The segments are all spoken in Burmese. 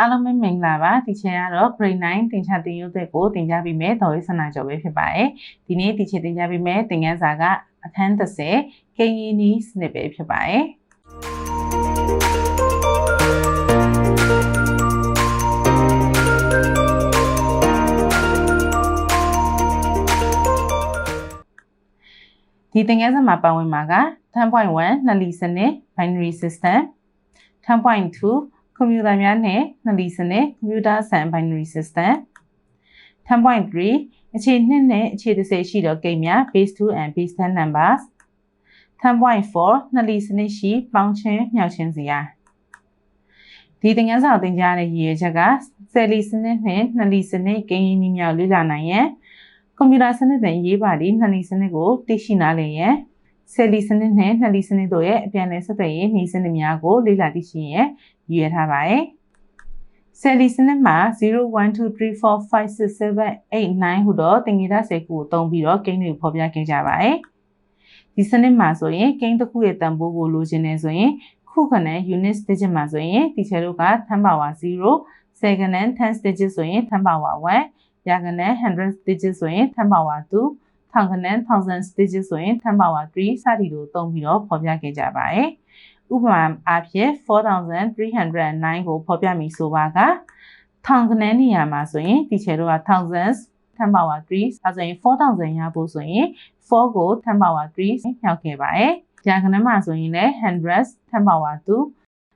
အားလုံးပဲမင်္ဂလာပါဒီချိန်ကတော့ grade 9သင်ချသင်ယူသက်ကိုသင်ကြားပေးမယ်တော်ရေးစနာကျော်ပဲဖြစ်ပါတယ်ဒီနေ့ဒီချိန်သင်ကြားပေးမယ်သင်ခန်းစာကအခန်း30ကိန်းရင်းနီးစနစ်ပဲဖြစ်ပါတယ်ဒီသင်ခန်းစာမှာပါဝင်မှာက10.1နှစ်လီစနစ် binary system 10.2 ကွန်ပျူတာများနဲ့နှလီစနစ်ကွန်ပျူတာဆန် binary system 10.3အခြေနှစ်နဲ့အခြေ30ရှိသောကိန်းများ base 2 and base 10 numbers 10.4နှလီစနစ်ရှိပေါင်းချင်းမြောက်ချင်းစီယာဒီသင်ခန်းစာသင်ကြားတဲ့ရည်ရွယ်ချက်ကဆယ်လီစနစ်နဲ့နှလီစနစ်ကိန်းရင်းနှီးမြောက်လေ့လာနိုင်ရန်ကွန်ပျူတာစနစ်တွင်ရေးပါသည့်နှလီစနစ်ကိုသိရှိနားလည်ရန်ဆယ်လီစနစ်နဲ့နှလီစနစ်တို့ရဲ့အပြန်အလှန်ဆက်သွယ်ရေးနှီးစနစ်များကိုလေ့လာသိရှိရန် ရည်ရထားပါတယ်။ဆယ်လီစနစ်မှာ0123456789ဟူသောတင်ငယ်သားဆယ်ခုကိုသုံးပြီးတော့ကိန်းတွေဖော်ပြခဲ့ကြပါတယ်။ဒီစနစ်မှာဆိုရင်ကိန်းတစ်ခုရဲ့တန်ဖိုးကိုလိုချင်နေဆိုရင်ခုခနဲ့ unit digit မှာဆိုရင်ဒီချေတို့က10 power 0 second and 10 digit ဆိုရင် 10 power 1ရာခနဲ့100 digit ဆိုရင်10 power 2ထောင်ခနဲ့1000 digit ဆိုရင်10 power 3စသည်တို့သုံးပြီးတော့ဖော်ပြခဲ့ကြပါတယ်။ ဥပမာအားဖြင့်4309ကိုဖော်ပြမိဆိုပါကထောင်ကနန်းနေရာမှာဆိုရင်ဒီချေတို့က thousands 10 power 3အဲဆိုရင်4000ရဖို့ဆိုရင်4ကို10 power 3မြောက်ခဲ့ပါတယ်။ကြာကနန်းမှာဆိုရင်လည်း100 10 power 2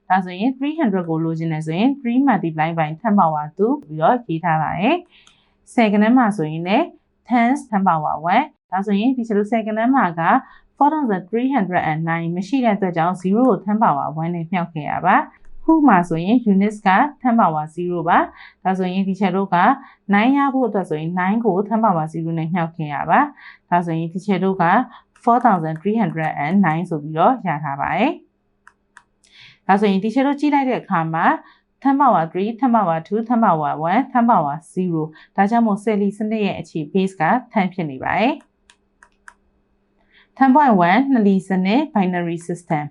ဒါဆိုရင်300ကိုလိုချင်တယ်ဆိုရင်3 multiply by 10 power 2ပြီးတော့ရေးထားပါတယ်။10ကနန်းမှာဆိုရင်လည်း10 10 power 1ဒါဆိုရင်ဒီချေတို့10ကနန်းမှာက 4309မရှိတဲ့အတွက်ကြောင့်0ကို10 power 1နဲ့မြှောက်ခဲ့ရပါခုမှဆိုရင် units က10 power 0ပါဒါဆိုရင်ဒီချက်တို့က9ရဖို့အတွက်ဆိုရင်9ကို10 power 0နဲ့မြှောက်ခဲ့ရပါဒါဆိုရင်ဒီချက်တို့က4309ဆိုပြီးတော့ရထားပါတယ်ဒါဆိုရင်ဒီချက်တို့ကြည့်လိုက်တဲ့အခါမှာ10 power 3 10 power 2 10 power 1 10 power 0ဒါကြောင့်မို့ cell စနစ်ရဲ့အခြေ base က10ဖြစ်နေပါတယ် 10.1နှလီစနစ် binary system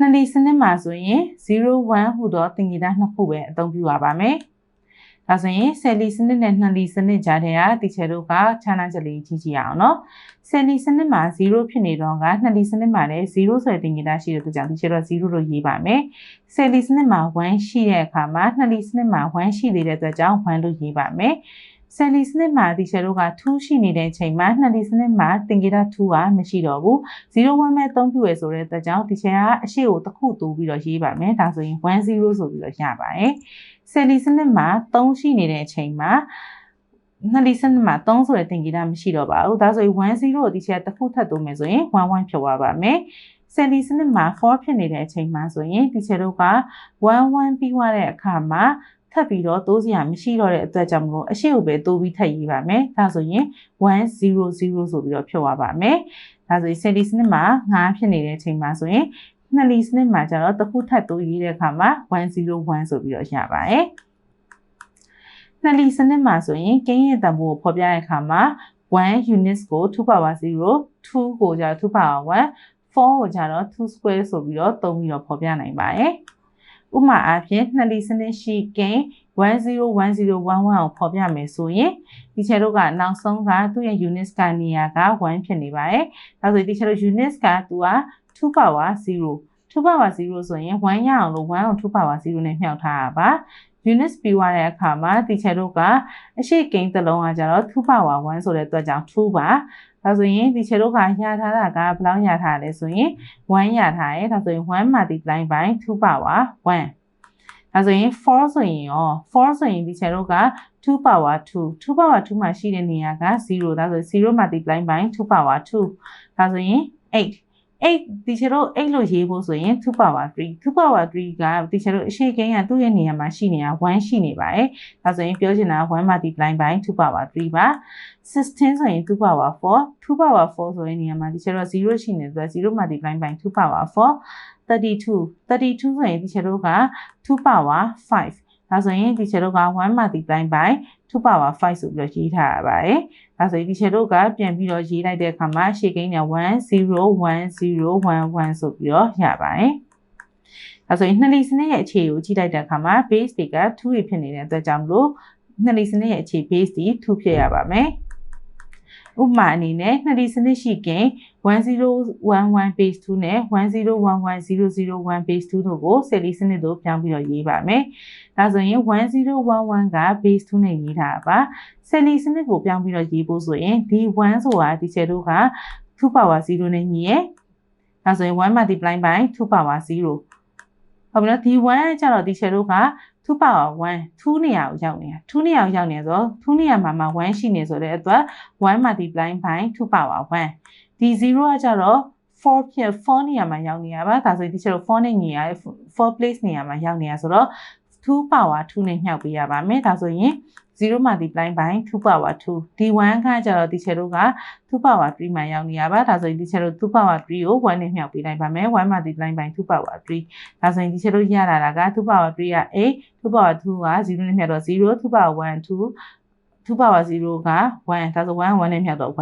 နှလီစနစ်မှာဆိုရင်01ဟူသောသင်္ကေတနှစ်ခုပဲအသုံးပြုရပါမယ်။ဒါဆိုရင်ဆယ်လီစနစ်နဲ့နှလီစနစ်ကြားထဲကတီချယ်တို့ကခြားနားချက်လေးကြည့်ကြည့်အောင်နော်။ဆယ်လီစနစ်မှာ0ဖြစ်နေတော့ကနှလီစနစ်မှာလည်း0ဆိုတဲ့သင်္ကေတရှိတဲ့အတွက်ကြောင့်တီချယ်တော့0လို့ရေးပါမယ်။ဆယ်လီစနစ်မှာ1ရှိတဲ့အခါမှာနှလီစနစ်မှာ1ရှိသေးတဲ့အတွက်ကြောင့်1လို့ရေးပါမယ်။ ဆယ်လီစနစ်မှာဒီရှယ်တို့က2ရှိနေတဲ့ချိန်မှာနှစ်လီစနစ်မှာသင်္ကေတ2ကမရှိတော့ဘူး01မဲ့အသုံးပြုရဆိုတဲ့အတွက်ကြောင့်ဒီရှယ်ကအရှိကိုတစ်ခုတိုးပြီးတော့ရေးပါမယ်ဒါဆိုရင်10ဆိုပြီးတော့ရပါတယ်ဆယ်လီစနစ်မှာ3ရှိနေတဲ့အချိန်မှာနှစ်လီစနစ်မှာ3ဆိုတဲ့သင်္ကေတမရှိတော့ပါဘူးဒါဆိုရင်10ကိုဒီရှယ်တစ်ခုထပ်တိုးမယ်ဆိုရင်11ဖြစ်သွားပါမယ်ဆယ်လီစနစ်မှာ4ဖြစ်နေတဲ့အချိန်မှာဆိုရင်ဒီချေတို့က11ပြီးသွားတဲ့အခါမှာထ ပ်ပြီးတော့တိုးစရာမရှိတော့တဲ့အတွက်ကြောင့်မလို့အရှိကိုပဲတိုးပြီးထပ်ရေးပါမယ်ဒါဆိုရင်100ဆိုပြီးတော့ဖြုတ်ရပါမယ်ဒါဆိုရင် cell စနစ်မှာ9ဖြစ်နေတဲ့အချိန်မှာဆိုရင်နှစ်လီစနစ်မှာကျတော့တစ်ခုထပ်တိုးရေးတဲ့အခါမှာ101ဆိုပြီးတော့ရပါတယ်နှစ်လီစနစ်မှာဆိုရင်ကိန်းရဲ့တန်ဖိုးကိုဖော်ပြတဲ့အခါမှာ1 units ကို2 power 0 2ကိုကျတော့2 power 1 4ကိုကျတော့2 square ဆိုပြီးတော့သုံးပြီးတော့ဖော်ပြနိုင်ပါတယ်။ ဥမာအားဖြင့်နှစ်လီစနစ်ရှိကင်101011ကိုဖော်ပြမယ်ဆိုရင်ဒီချက်တို့ကနောက်ဆုံးကသူ့ရဲ့ units ကနေရာက1ဖြစ်နေပါတယ်။ဒါဆိုဒီချက်တို့ units ကသူက2 power 0 2 power 0ဆိုရင်1ရအောင်လို့1ကို2 power 0နဲ့မြှောက်ထားတာပါ။ units ပြီးသွားတဲ့အခါမှာဒီချက်တို့ကအရှိကိန်းတစ်လုံးကကျတော့2 power 1ဆိုတဲ့အတွက်ကြောင့်2ပါ ဒါဆိုရင်ဒီခြေတို့ကရထားတာကဘယ်လောက်ရထားလဲဆိုရင်1ရထားတယ်ဒါဆိုရင်1 multiply by 2 power 1ဒါဆိုရင်4ဆိုရင်ရော4ဆိုရင်ဒီခြေတို့က2 power 2 2 power 2မှာရှိတဲ့နေရာက0ဒါဆို0 multiply by 2 power 2ဒါဆိုရင်8 8ဒီချေတို့8လို့ရေးဖို့ဆိုရင်2 power 3 2 power 3ကဒီချေတို့အရှိကိန်းကသူ့ရဲ့နေရာမှာရှိနေတာ1ရှိနေပါတယ်။ဒါဆိုရင်ပြောချင်တာ1 multiply by 2 power 3ပါ။16ဆိုရင်2 power 4 2 power 4ဆိုရင်နေရာမှာဒီချေတို့0ရှိနေဆိုတော့0 multiply by 2 power 4 32 32ဆိုရင်ဒီချေတို့က2 power 5 ဒါဆိုရင်ဒီချေတို့က1 multiply by 2 power 5ဆိုပြီးတော့ရေးထားရပါတယ်။ဒါဆိုရင်ဒီချေတို့ကပြန်ပြီးတော့ရေးလိုက်တဲ့အခါမှာရှေ့ကိန်းနဲ့101011ဆိုပြီးတော့ရပါတယ်။ဒါဆိုရင်နှစ်လီစနစ်ရဲ့အခြေကိုကြည့်လိုက်တဲ့အခါမှာ base တွေက2တွေဖြစ်နေတဲ့အတွက်ကြောင့်မလို့နှစ်လီစနစ်ရဲ့အခြေ base ဒီ2ဖြစ်ရပါမယ် ဥပမာအနေနဲ့နှစ်ဒီစနစ်ရှိခင်1011 base 2နဲ့10110001 base 2တို့ကိုဆယ်လီစနစ်တို့ပြောင်းပြီးတော့ရေးပါမယ်။ဒါဆိုရင်1011က base 2နဲ့ရေးထားပါ။ဆယ်လီစနစ်ကိုပြောင်းပြီးတော့ရေးဖို့ဆိုရင်ဒီ1ဆိုတာဒီချေတို့က2 power 0နဲ့ညီရဲ့။ဒါဆိုရင်1 multiply by 2 power 0ဟုတ်ပြီနော်ဒီ1ကျတော့ဒီချေတို့က 2 power 1 2နေရာကိုရောက်နေတာ2နေရာကိုရောက်နေဆိုတော့2နေရာမှာမှ1ရှိနေဆိုတဲ့အတွက်1 multiply by 2 power 1ဒီ0ကကြတော့4ဖြစ်4နေရာမှာရောက်နေရပါဒါဆိုဒီချက်တော့4နဲ့ညီရ4 place နေရာမှာရောက်နေရဆိုတော့2 power 2နဲ့မြှောက်ပေးရပါမယ်ဒါဆိုရင် 0 multiply by 2 power 2ဒီ1ကကြတော့ဒီချက်တို့က2 power 3မှာရောက်နေရပါဒါဆိုရင်ဒီချက်တို့2 power 3ကို1နဲ့မြှောက်ပေးလိုက်ပါမယ်1 multiply by 2 power 3ဒါဆိုရင်ဒီချက်တို့ရလာတာက2 power 3က8 2 power 2က0နဲ့မြှောက်တော့0 2 power 1 2 2 power 0က1ဒါဆို1 1နဲ့မြှောက်တော့1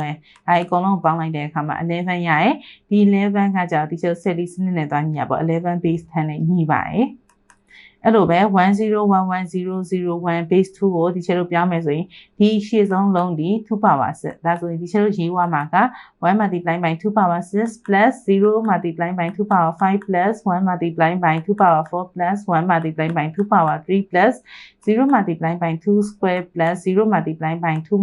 အဲအကုန်လုံးပေါင်းလိုက်တဲ့အခါမှာ11ရရဲ့ဒီ11ကကြာဒီချက် set စနစ်နဲ့သွားညီရပေါ့11 base 10နဲ့ညီပါတယ် အဲ့လိုပဲ10110001 base 2ကိုဒီချက်လို့ပြောင်းမယ်ဆိုရင်ဒီရှေ့ဆုံးလုံးဒီ2 power 6ဒါဆိုရင်ဒီချက်လို့ရေးဝါမှာက1 multiply by 2 power 6 plus 0 multiply by 2 power 5 plus 1 multiply by 2 power 4 plus 1 multiply by 2 power 3 plus 0 multiply by 2 square plus 0 multiply by 2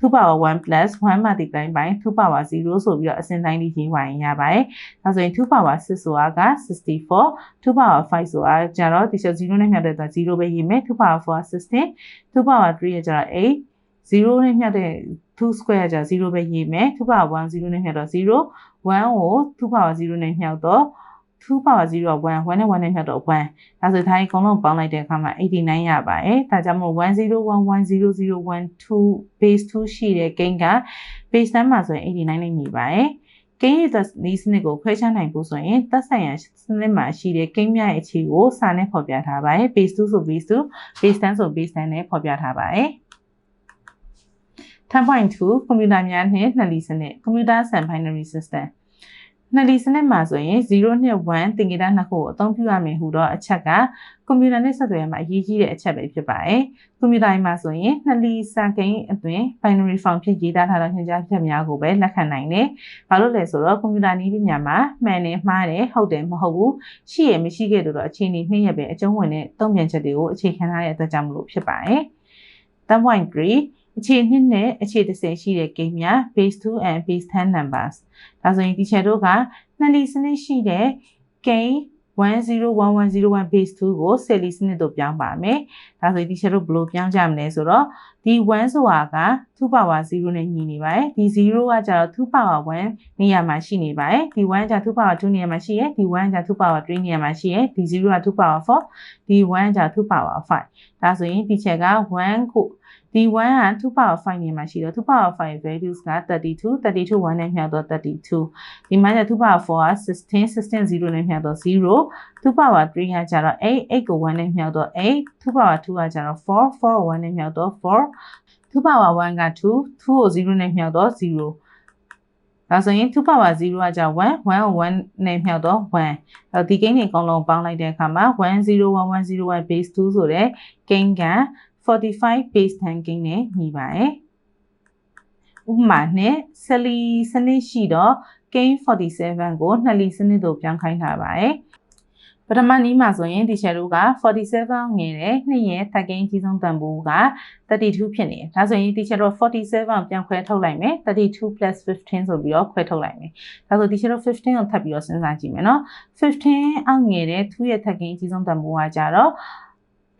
2 power 1 plus 1 multiply by 2 power 0ဆိုပြီးတော့အစဉ်တိုင်းလေးရေးဝိုင်းရပါတယ်။ဒါဆိုရင်2 power 6ဆိုတာက64 2 power 5ဆိုတာကျတော့ဒီချက်0နဲ့မြတ်တဲ့အတွက်0ပဲရေးမယ်2 power 4 16 2 power 3ကကျတော့8 0နဲ့မြတ်တဲ့2 square ကကျ0ပဲရေးမယ်2 power 1 0နဲ့မြတ်တော့0 1ကို2 power 0နဲ့မြှောက်တော့ 2 power 0 1 1နဲ့1နဲ့မြတ်တော့1ဒါဆိုတိုင်းအကုန်လုံးပေါင်းလိုက်တဲ့အခါမှာ89ရပါတယ်ဒါကြောင့်မို့10110012 base 2ရှိတဲ့ gain က base 10မှာဆိုရင်89နဲ့ညီပါတယ်ကိန်းရတဲ့ဒီစနစ်ကိုခွဲခြားနိုင်ဖို့ဆိုရင်သက်ဆိုင်ရာစနစ်မှာရှိတဲ့ကိန်းများရဲ့အခြေကိုစာနဲ့ဖော်ပြထားပါတယ် base 2ဆို base 2 base 10ဆို base 10နဲ့ဖော်ပြထားပါတယ်10.2ကွန်ပျူတာများနှင့်နှလီစနစ် Computer and Binary System နှစ်လီစနစ်မှာဆိုရင်0နဲ့1သင်္ကေတနှစ်ခုကိုအသုံးပြုရမယ်ဟူတော့အချက်ကကွန်ပျူတာနဲ့ဆက်သွယ်ရမှာအရေးကြီးတဲ့အချက်ပဲဖြစ်ပါတယ်။ကွန်ပျူတာမှာဆိုရင်နှစ်လီစာကိန်းအတွင်း binary form ဖြစ်ရေးသားထားတဲ့ညွှန်ကြားချက်များကိုပဲလက်ခံနိုင်တယ်။ဘာလို့လဲဆိုတော့ကွန်ပျူတာနည်းပညာမှာမှန်တယ်မှားတယ်ဟုတ်တယ်မဟုတ်ဘူးရှိရမရှိခဲ့လို့တော့အခြေအနေနှိမ့်ရပဲအကျုံးဝင်တဲ့တုံ့ပြန်ချက်တွေကိုအခြေခံထားတဲ့အတွက်ကြောင့်မလို့ဖြစ်ပါတယ်။3.3 အခြေနှစ်နဲ့အခြေ30ရှိတဲ့ game များ base 2 and base 10 numbers ဒါဆိုရင်ဒီချက်တို့ကနှစ်လီစနစ်ရှိတဲ့ game 101101 base 2ကို cell စနစ်တို့ပြောင်းပါမယ်။ဒါဆိုရင်ဒီချက်တို့ဘယ်လိုပြောင်းကြမလဲဆိုတော့ ဒီ1ဆိုတာက2 power 0နဲ့ညီနေပါတယ်။ဒီ0ကကျတော့2 power 1နေရာမှာရှိနေပါတယ်။ဒီ1က2 power 2နေရာမှာရှိရယ်။ဒီ1က2 power 3နေရာမှာရှိရယ်။ဒီ0က2 power 4ဒီ1က2 power 5ဒါဆိုရင်ဒီချက်က1ကိုဒီ1က2 power 5နေမှာရှိတော့2 power 5 values က32 32 1နဲ့မျှတော့32ဒီမှာကျ2 power 4က16 16 0နဲ့မျှတော့0 2 power 3ကကျတော့8 8ကို1နဲ့မျှတော့8 2 power 2ကကျတော့4 4 1နဲ့မျှတော့4 2 power 1က2 2ကို0နဲ့မျှတော့0ဒါဆိုရင်2 power 0ကじゃ1 1ကို1နဲ့မြှောက်တော့1အဲ့ဒီကိန်းတွေအကုန်လုံးပေါင်းလိုက်တဲ့အခါမှာ101101 base 2ဆိုတဲ့ကိန်းက45 base 10 gain နဲ့ညီပါတယ်။ဥပမာနဲ့ဆလီစနစ်ရှိတော့ gain 47ကိုနှစ်လီစနစ်သို့ပြောင်းခိုင်းထားပါတယ်။ ပထမနည်းမှာဆိုရင်ဒီ shadow က47ငယ်တယ်နှစ်ရဲ့ third gain ကြီးဆုံးတန်ဖိုးက32ဖြစ်နေတယ်ဒါဆိုရင်ဒီ shadow 47ပြန်ခွဲထုတ်လိုက်မယ်32 15ဆိုပြီးတော့ခွဲထုတ်လိုက်မယ်ဒါဆိုဒီ shadow 15ကိုထပ်ပြီးတော့စဉ်းစားကြည့်မယ်နော်15အောက်ငယ်တဲ့2ရဲ့ third gain ကြီးဆုံးတန်ဖိုးကကြတော့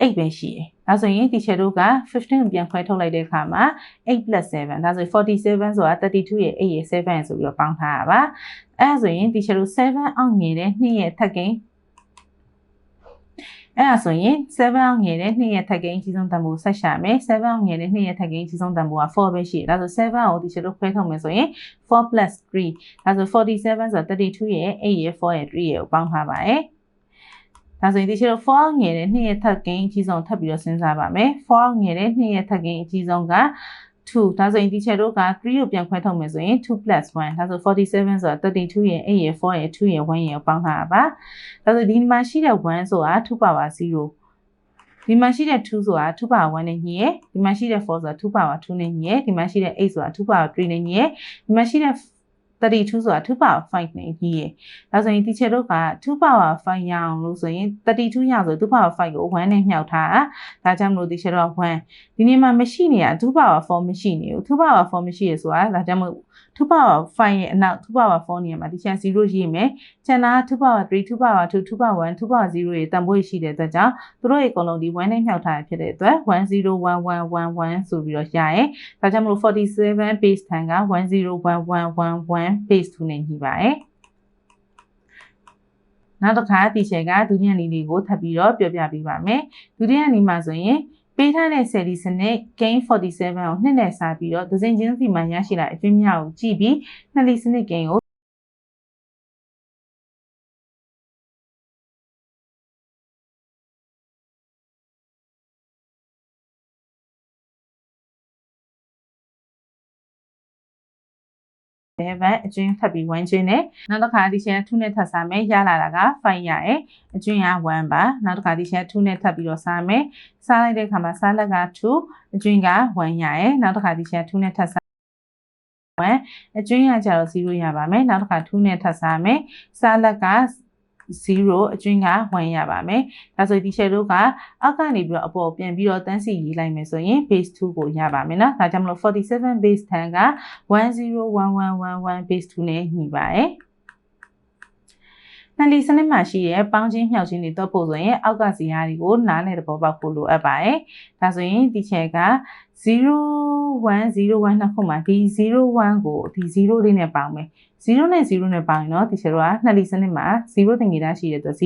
8ပဲရှိတယ်။ဒါဆိုရင်ဒီချက်တို့က15ကိုပြန်ခွဲထုတ်လိုက်တဲ့အခါမှာ8 7ဒါဆိုရင်47ဆိုတာ32ရဲ့8ရဲ့7ရဲ့ဆိုပြီးတော့ပေါင်းထားတာပါ။အဲဒါဆိုရင်ဒီချက်တို့7အောက်ငယ်တဲ့2ရဲ့ထပ်ကိန်း အဲ့ဒါဆိုရင်7အောင်ငယ်တဲ့2ရဲ့ထပ်ကိန်းကြီးဆုံးတန်ဖိုးဆက်ရှာမယ်7အောင်ငယ်တဲ့2ရဲ့ထပ်ကိန်းကြီးဆုံးတန်ဖိုးက4ပဲရှိတယ်ဒါဆို7ကိုဒီချက်လို့ခွဲထုတ်မယ်ဆိုရင်4 3ဒါဆို47ဆို32ရဲ့8ရဲ့4ရဲ့3ရဲ့ကိုပေါင်းထားပါတယ်ဒါဆိုရင်ဒီချက်တော့4ငယ်တဲ့2ရဲ့ထပ်ကိန်းအကြီးဆုံးထပ်ပြီးတော့စဉ်းစားပါမယ်4ငယ်တဲ့2ရဲ့ထပ်ကိန်းအကြီးဆုံးက 2ဒါဆိုရင် teacher တို့က3ကိုပြန်ခွဲထုတ်မယ်ဆိုရင်2 1ဒါဆို47ဆိုတာ32ရဲ့8ရဲ့4ရဲ့2ရဲ့1ရဲ့ပေါင်းထားတာပါဒါဆိုဒီမှာရှိတဲ့1ဆိုတာ2 power 0ဒီမှာရှိတဲ့2ဆိုတာ2 power 1နဲ့ညီရယ်ဒီမှာရှိတဲ့4ဆိုတာ2 power 2နဲ့ညီရယ်ဒီမှာရှိတဲ့8ဆိုတာ2 power 3နဲ့ညီရယ်ဒီမှာရှိတဲ့ 32ဆိုတာ2 power 5နဲ့ညီရယ်ဒါဆိုရင် teacher တို့က2 power 5ရအောင်လို့ဆိုရင်32ရဆို2 power 5ကို1နဲ့မြှောက်ထားတာဒါကြောင့်မလို့ teacher တို့က1ဒီနေ့မှာမရှိနေတာ2 power 4မရှိနေဘူး2 power 4မရှိရဆိုတာဒါကြောင့်မို့2 power 5ရဲ့အနောက်2 power 4နေရာမှာ teacher 0ရေးမယ်ကျန်တာ2 power 3 2 power 2 2 power 1 2 power 0ရဲ့တန်ဖိုးရှိတဲ့အတွက်ကြောင့်သူတို့ရဲ့အကုန်လုံးဒီ1နဲ့မြှောက်ထားရဖြစ်တဲ့အတွက်101111ဆိုပြီးတော့ရရဲဒါကြောင့်မလို့47 base 10က101111 base 2နဲ့ညီပါတယ်နောက်တစ်ခါတီချယ်ကဒုတိယနီလေးကိုထပ်ပြီးတော့ပြောပြပေးပါမယ်ဒုတိယနီမှာဆိုရင်ပေးထားတဲ့ cell စနစ် gain 47ကိုနှစ်နဲ့စားပြီးတော့ဒဇင်ချင်းစီမှာရရှိလာအကျဉ်းများကိုကြည့်ပြီးနှစ်လီစနစ် gain ကို ဘက်အကျွင်းထပ်ပြီးဝိုင်းကျွင်းနဲ့နောက်တစ်ခါဒီချက်2နဲ့ထပ်စားမယ်ရလာတာက5ရရဲ့အကျွင်းက1ပါနောက်တစ်ခါဒီချက်2နဲ့ထပ်ပြီးတော့စားမယ်စားလိုက်တဲ့အခါမှာစားလက်က2အကျွင်းက1ရရဲ့နောက်တစ်ခါဒီချက်2နဲ့ထပ်စား1အကျွင်းကကျတော့0ရပါမယ်နောက်တစ်ခါ2နဲ့ထပ်စားမယ်စားလက်က 0အကျွင်းက1ရပါမယ်။ဒါဆိုဒီ share တို့ကအောက်ကနေပြီးတော့အပေါ်ပြန်ပြီးတော့တန်းစီရေးလိုက်မယ်ဆိုရင် base 2ကိုရပါမယ်နော်။ဒါကြောင့်မလို့47 base 10က101111 base 2နဲ့ညီပါတယ်။ နှလီစနစ်မှာရှိတဲ့ပေါင်းချင်းမြောက်ချင်းတွေတော့ဖို့ဆိုရင်အောက်ကဇီယာတွေကိုနားလည်သဘောပေါက်ဖို့လိုအပ်ပါတယ်။ဒါဆိုရင်ဒီချက်က0101နှစ်ခုမှာဒီ01ကိုဒီ0လေးနဲ့ပေါင်းမယ်။0နဲ့0နဲ့ပေါင်းရင်တော့ဒီချက်တော့နှလီစနစ်မှာ0တင်ငယ်သားရှိတဲ့အတွက်0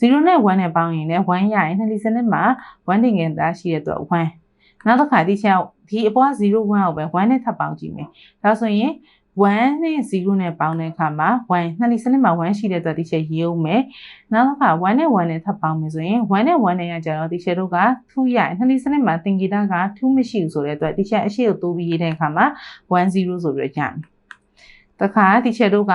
0နဲ့1နဲ့ပေါင်းရင်လည်း1ရရင်နှလီစနစ်မှာ1တင်ငယ်သားရှိတဲ့အတွက်1နောက်တစ်ခါဒီချက်ဒီအပေါ်01ကိုပဲ1နဲ့ထပ်ပေါင်းကြည့်မယ်။ဒါဆိုရင် 1နဲ့0နဲ့ပေါင်းတဲ့အခါမှာ1နှစ်လီစနစ်မှာ1ရှိတဲ့အတွက်ဒီချက်ရေးအောင်မယ်။နောက်တစ်ခါ1နဲ့1နဲ့ထပ်ပေါင်းမယ်ဆိုရင်1နဲ့1နဲ့ရကြတော့ဒီချက်တို့က2ရနှစ်လီစနစ်မှာသင်္ကေတက2မရှိဘူးဆိုတဲ့အတွက်ဒီချက်အရှိကိုတိုးပြီးရေးတဲ့အခါမှာ10ဆိုပြီးတော့ရမယ်။တခါဒီချက်တို့က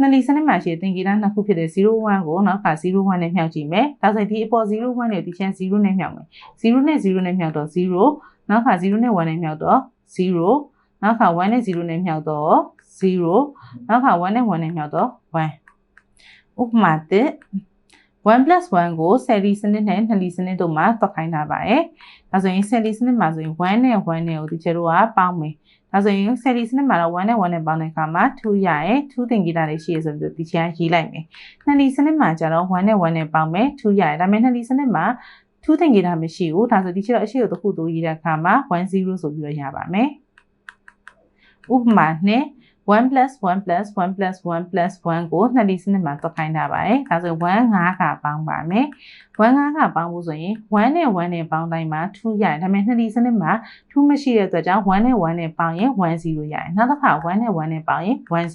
နှစ်လီစနစ်မှာရှိတဲ့သင်္ကေတနှစ်ခုဖြစ်တဲ့01ကိုနောက်ခါ01နဲ့မြှောက်ကြည့်မယ်။ဒါဆိုရင်ဒီအပေါ်01နဲ့ဒီချက်0နဲ့မြှောက်မယ်။0နဲ့0နဲ့မြှောက်တော့0နောက်ခါ0နဲ့1နဲ့မြှောက်တော့0 နောက်ခါ1နဲ့0နဲ့မြှောက်တော့0နောက်က1နဲ့1နဲ့မြောက်တော့1ဥပမာတစ်1 1ကိုဆယ်လီစနစ်နဲ့နှစ်လီစနစ်တို့မှာတွက်ခိုင်းထားပါတယ်။ဒါဆိုရင်ဆယ်လီစနစ်မှာဆိုရင်1နဲ့1နဲ့ကိုဒီချေတို့ကပေါင်းမယ်။ဒါဆိုရင်ဆယ်လီစနစ်မှာတော့1နဲ့1နဲ့ပေါင်းတဲ့အခါမှာ2ရရဲ့2သင်္ကေတတွေရှိရဆိုပြီးဒီချေရေးလိုက်မယ်။နှစ်လီစနစ်မှာကျတော့1နဲ့1နဲ့ပေါင်းမယ်2ရရဲ့ဒါပေမဲ့နှစ်လီစနစ်မှာ2သင်္ကေတမရှိဘူး။ဒါဆိုဒီချေတော့အရှိကိုတစ်ခုတိုးရေးတဲ့အခါမှာ10ဆိုပြီးတော့ရပါမယ်။ ဥပမာနဲ့1 plus 1 plus 1 plus 1 plus 1ကိုနှစ်လီစနစ်မှာတွက်ခိုင်းတာပါတယ်။ဒါဆို1 5ကပေါင်းပါမယ်။1 5ကပေါင်းဖို့ဆိုရင်1နဲ့1နဲ့ပေါင်းတိုင်းမှာ2ရတယ်။ဒါပေမဲ့နှစ်လီစနစ်မှာ2မရှိတဲ့အတွက်ကြောင့်1နဲ့1နဲ့ပေါင်းရင်1 0ရတယ်။နောက်တစ်ခါ1နဲ့1နဲ့ပေါင်းရင်1 0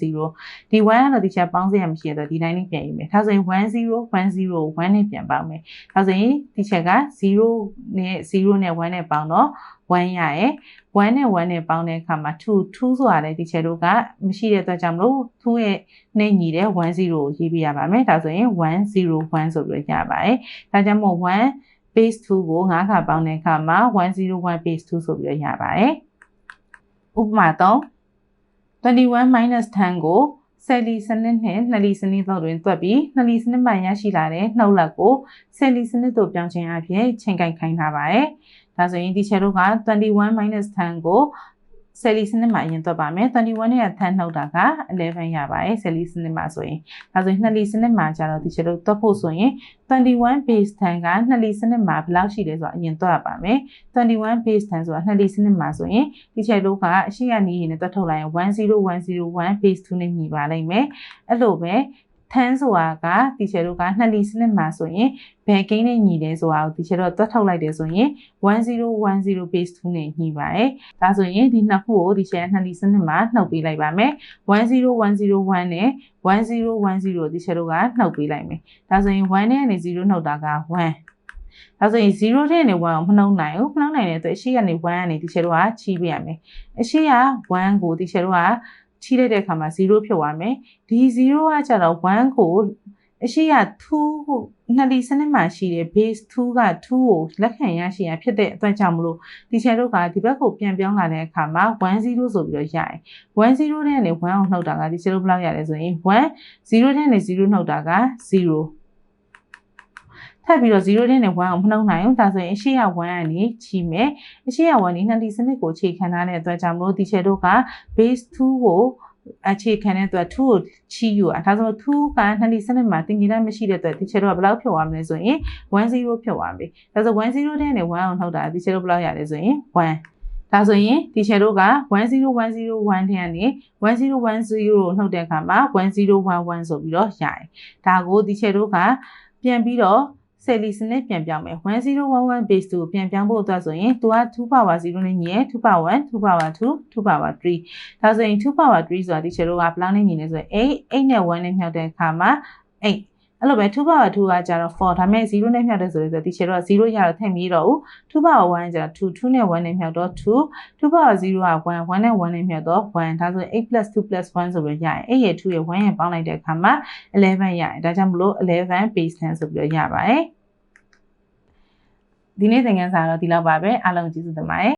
ဒီ1ကတော့ဒီချက်ပေါင်းစရာမရှိတဲ့အတွက်ဒီတိုင်းလေးပြန်ရေးမယ်။ဒါဆိုရင်1 0 1 0 1နဲ့ပြန်ပေါင်းမယ်။ဒါဆိုရင်ဒီချက်က0နဲ့0နဲ့1နဲ့ပေါင်းတော့ 1ရရဲ့1နဲ့1နဲ့ပေါင်းတဲ့အခါမှာ2 2ဆိုတာလည်းဒီချက်တို့ကမရှိတဲ့အတွက်ကြောင့်မလို့2ရဲ့နဲ့ညီတဲ့10ကိုရေးပြရပါမယ်ဒါဆိုရင်101ဆိုပြီးရပါတယ်ဒါကြောင့်မို့1 base 2ကို9ခါပေါင်းတဲ့အခါမှာ101 base 2ဆိုပြီးရပါတယ်ဥပမာ3 21 10ကို ဆယ်လီစနစ်နဲ့နှစ်လီစနစ်တို့တွင်တွက်ပြီးနှစ်လီစနစ်မှရရှိလာတဲ့နှုတ်လက်ကိုဆယ်လီစနစ်တို့ပြောင်းခြင်းအပြင်ချိန်ကိုက်ခိုင်းထားပါတယ်။ဒါဆိုရင်ဒီချက်တို့က21 10ကို ဆယ်လီစနစ်မှာအရင်တွက်ပါမယ်21နဲ့10နှုတ်တာက11ရပါတယ်ဆယ်လီစနစ်မှာဆိုရင်ဒါဆိုရင်နှစ်လီစနစ်မှာကျတော့ဒီချက်တို့တွက်ဖို့ဆိုရင်21 base 10ကနှစ်လီစနစ်မှာဘယ်လောက်ရှိလဲဆိုတာအရင်တွက်ပါမယ်21 base 10ဆိုတာနှစ်လီစနစ်မှာဆိုရင်ဒီချက်တို့ကအရှိကနေရင်းနဲ့တွက်ထုတ်လိုက်ရင်10101 base 2နဲ့ညီပါလိမ့်မယ်အဲ့လိုပဲ ထန်းဆိုတာကတီချယ်တို့ကနှစ်လီစနစ်မှာဆိုရင်ဘယ်ကိန်းနဲ့ညီလဲဆိုတာကိုတီချယ်တို့တွက်ထုတ်လိုက်တယ်ဆိုရင်1010 base 2နဲ့ညီပါတယ်။ဒါဆိုရင်ဒီနှစ်ခုကိုတီချယ်နှစ်လီစနစ်မှာနှုတ်ပေးလိုက်ပါမယ်။10101နဲ့1010တီချယ်တို့ကနှုတ်ပေးလိုက်မယ်။ဒါဆိုရင်1နဲ့ကနေ0နှုတ်တာက1ဒါဆိုရင်0တဲ့နဲ့1ကိုမနှုံနိုင်ဘူးမနှုံနိုင်တဲ့အတွက်အရှိကနေ1ကနေဒီချက်တော့ကချီးပေးရမယ်အရှိက1ကိုဒီချက်တော့က ချီးလိုက်တဲ့အခါမှာ0ဖြစ်သွားမယ်ဒီ0ကကျတော့1ကိုအရှိက2ကိုနှစ်ဒီစနစ်မှာရှိတဲ့ base 2က2ကိုလက်ခံရရှိရဖြစ်တဲ့အတွက်ကြောင့်မလို့ဒီချက်တို့ကဒီဘက်ကိုပြန်ပြောင်းလာတဲ့အခါမှာ10ဆိုပြီးတော့ရရင်10တဲ့နဲ့1ကိုနှုတ်တာကဒီချက်တို့ဘယ်လောက်ရလဲဆိုရင်1 0တဲ့နဲ့0နှုတ်တာက0 ထပ်ပြီးတော့0တဲ့နဲ့1ကိုမနှုတ်နိုင်ဘူးဒါဆိုရင်အရှိရ1ကနေချီမယ်အရှိရ1ဒီနှစ်ဒီစနစ်ကိုခြေခံထားတဲ့အတွက်ကြောင့်မလို့ဒီချက်တို့က base 2ကိုအခြေခံတဲ့အတွက်2ကိုချီယူอ่ะဒါဆို2ကနှစ်ဒီစနစ်မှာတင်ကြတဲ့မရှိတဲ့အတွက်ဒီချက်တို့ကဘယ်လောက်ဖြုတ်သွားမလဲဆိုရင်10ဖြုတ်သွားပြီဒါဆို10တဲ့နဲ့1ကိုနှုတ်တာဒီချက်တို့ဘယ်လောက်ရလဲဆိုရင်1ဒါဆိုရင်ဒီ share တို့က10101ထဲကနေ1010ကိုနှုတ်တဲ့အခါမှာ1011ဆိုပြီးတော့ရတယ်။ဒါကိုဒီ share တို့ကပြန်ပြီးတော့ ဆယ်လီစနစ်ပြန်ပြောင်းမယ်1011 base 2ကိုပြန်ပြောင်းဖို့အတွက်ဆိုရင်သူက2 power 0နဲ့ညီရ2 power 1 2 power 2 2 power 3ဒါဆိုရင်2 power 3ဆိုတာဒီ share တို့ကဘယ်လောက်နဲ့ညီလဲဆိုရင်8 8နဲ့1နဲ့မြောက်တဲ့အခါမှာ8အဲ့လိုပဲ2 power 2ကကျတော့4ဒါပေမဲ့0နဲ့မြောက်တဲ့ဆိုတော့ဒီ share တော့0ရတော့ထည့်မရတော့ဘူး2 power 1ကျတော့2 2နဲ့1နဲ့မြောက်တော့2 2 power 0က1 1နဲ့1နဲ့မြောက်တော့1ဒါဆိုရင်8 2 1ဆိုပြီးရရင်8ရဲ့2ရဲ့1ရဲ့ပေါင်းလိုက်တဲ့အခါမှာ11ရရင်ဒါကြောင့်မလို့11 base 10ဆိုပြီးတော့ရပါတယ် ဒီနေ့သင်ခန်းစာတော့ဒီလောက်ပါပဲအားလုံးကျေးဇူးတင်ပါတယ်